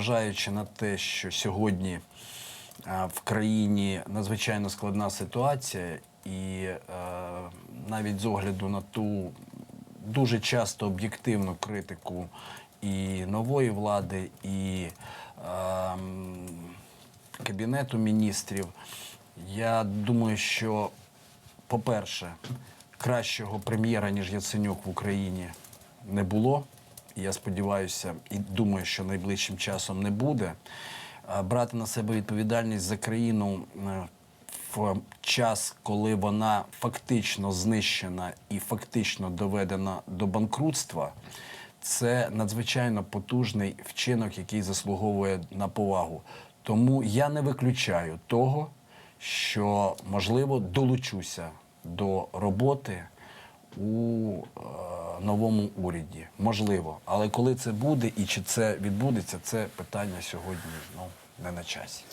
незважаючи на те, що сьогодні в країні надзвичайно складна ситуація, і е, навіть з огляду на ту дуже часто об'єктивну критику і нової влади, і ем, Кабінету міністрів, я думаю, що, по-перше, кращого прем'єра, ніж Яценюк в Україні, не було. Я сподіваюся і думаю, що найближчим часом не буде. Брати на себе відповідальність за країну е, в час, коли вона фактично знищена і фактично доведена до банкрутства, це надзвичайно потужний вчинок, який заслуговує на повагу. Тому я не виключаю того, що можливо долучуся до роботи у е, новому уряді. Можливо. Але коли це буде і чи це відбудеться, це питання сьогодні ну, не на часі.